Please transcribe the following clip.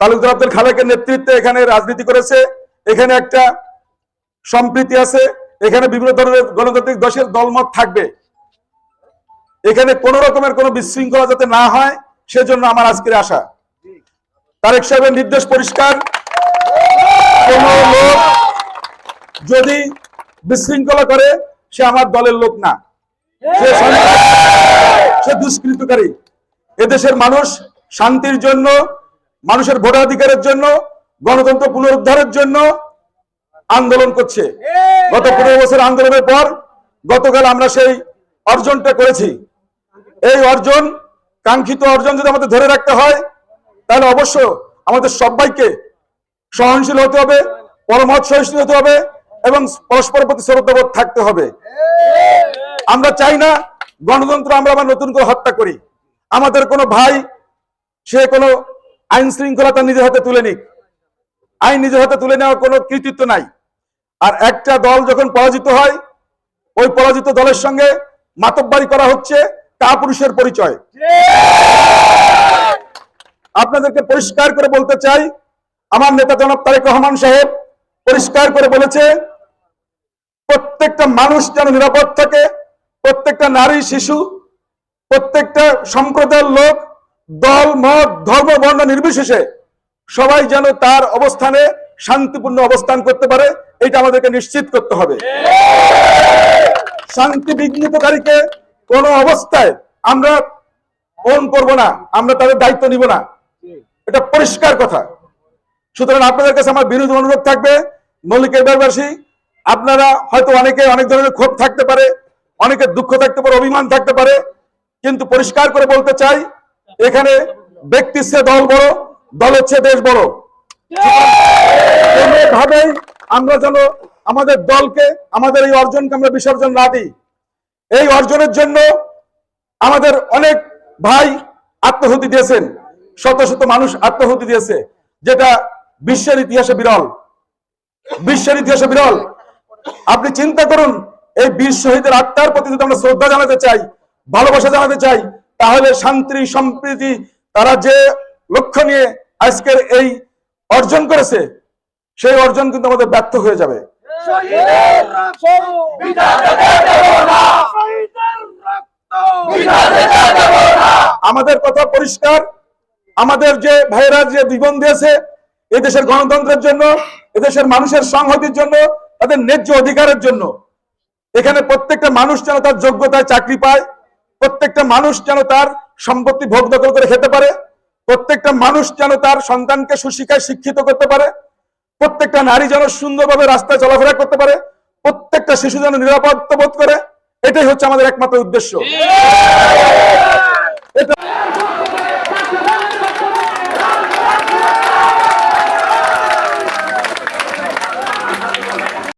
তালুকদার আব্দুল খালেকের নেতৃত্বে এখানে রাজনীতি করেছে, এখানে একটা সম্প্রীতি আছে, এখানে বিভিন্ন ধরনের গণতান্ত্রিক দশের দলমত থাকবে। এখানে কোন রকমের কোনো বিশৃঙ্খলা যাতে না হয়, সেজন্য আমার আজকের আশা। তারেক সাহেবের নির্দেশ পরিষ্কার। কোন লোক যদি বিশৃঙ্খলা করে, সে আমার দলের লোক না। সে দুষ্কৃতকারী। এদেশের মানুষ শান্তির জন্য মানুষের ভোটাধিকারের জন্য, গণতন্ত্র পুনরুদ্ধারের জন্য আন্দোলন করছে। গত পনেরো বছর আন্দোলনের পর গতকাল আমরা সেই অর্জনটা করেছি। এই অর্জন, কাঙ্ক্ষিত অর্জন যদি আমাদের ধরে রাখতে হয়, তাহলে অবশ্য আমাদের সবাইকে সহনশীল হতে হবে পরমত সহিষ্ণু হতে হবে এবং পরস্পর প্রতি শ্রদ্ধাবোধ থাকতে হবে। আমরা চাই না গণতন্ত্র আমরা আবার নতুন করে হত্যা করি। আমাদের কোনো ভাই, সে কোনো আইন শৃঙ্খলা তার নিজের হাতে তুলে নিক। আইন নিজের হাতে তুলে নেওয়ার কোনো কৃতিত্ব নাই। আর একটা দল যখন পরাজিত হয়, ওই পরাজিত দলের সঙ্গে মাতব্বারি করা হচ্ছে তা পুরুষের পরিচয়। আপনাদেরকে পরিষ্কার করে বলতে চাই, আমার নেতা জনাব তারেক রহমান সাহেব পরিষ্কার করে বলেছে, প্রত্যেকটা মানুষ যেন নিরাপদ থাকে, প্রত্যেকটা নারী, শিশু, প্রত্যেকটা সম্প্রদায়ের লোক দল, মত, ধর্ম, বর্ণ নির্বিশেষে সবাই যেন তার অবস্থানে শান্তিপূর্ণ অবস্থান করতে পারে, এটা আমাদেরকে নিশ্চিত করতে হবে। শান্তি বিঘ্নিতকারীকে কোন অবস্থায় আমরা ওন করব না, আমরা তাদের দায়িত্ব নিব না। এটা পরিষ্কার কথা। সুতরাং আপনাদের কাছে আমার বিরোধী অনুরোধ থাকবে মল্লিকের ব্যাপারবাসী, আপনারা হয়তো অনেকে অনেক ধরনের ক্ষোভ থাকতে পারে, অনেকের দুঃখ থাকতে পারে, অভিমান থাকতে পারে, কিন্তু পরিষ্কার করে বলতে চাই এখানে ব্যক্তির চেয়ে দল বড় দল হচ্ছে দেশ বড়। কোনোভাবেই আমরা যেন আমাদের দলকে আমাদের এই অর্জনকে আমরা বিসর্জন না দিই এই অর্জনের জন্য আমাদের অনেক ভাই আত্মহুতি দিয়েছেন। শত শত মানুষ আত্মহুতি দিয়েছে যেটা বিশ্বের ইতিহাসে বিরল। বিশ্বের ইতিহাসে বিরল। আপনি চিন্তা করুন এই বীর শহীদের আত্মার প্রতি যদি আমরা শ্রদ্ধা জানাতে চাই ভালোবাসা জানাতে চাই তাহলে শান্তি সম্প্রীতি তারা যে লক্ষ্য নিয়ে আজকের এই অর্জন করেছে, সেই অর্জন কিন্তু আমাদের ব্যর্থ হয়ে যাবে। আমাদের কথা পরিষ্কার। আমাদের যে ভাইয়েরা যে জীবন দিয়েছে এদেশের গণতন্ত্রের জন্য, এদেশের মানুষের সংহতির জন্য, তাদের ন্যায্য অধিকারের জন্য, এখানে প্রত্যেকটা মানুষ যেন তার যোগ্যতায় চাকরি পায় প্রত্যেকটা মানুষ যেন তার সম্পত্তি ভোগ দখল করে খেতে পারে, প্রত্যেকটা মানুষ যেন তার সন্তানকে সুশিক্ষায় শিক্ষিত করতে পারে, প্রত্যেকটা নারী যেন সুন্দরভাবে রাস্তায় চলাফেরা করতে পারে, প্রত্যেকটা শিশু যেন নিরাপত্তা বোধ করে, এটাই হচ্ছে আমাদের একমাত্র উদ্দেশ্য। এটা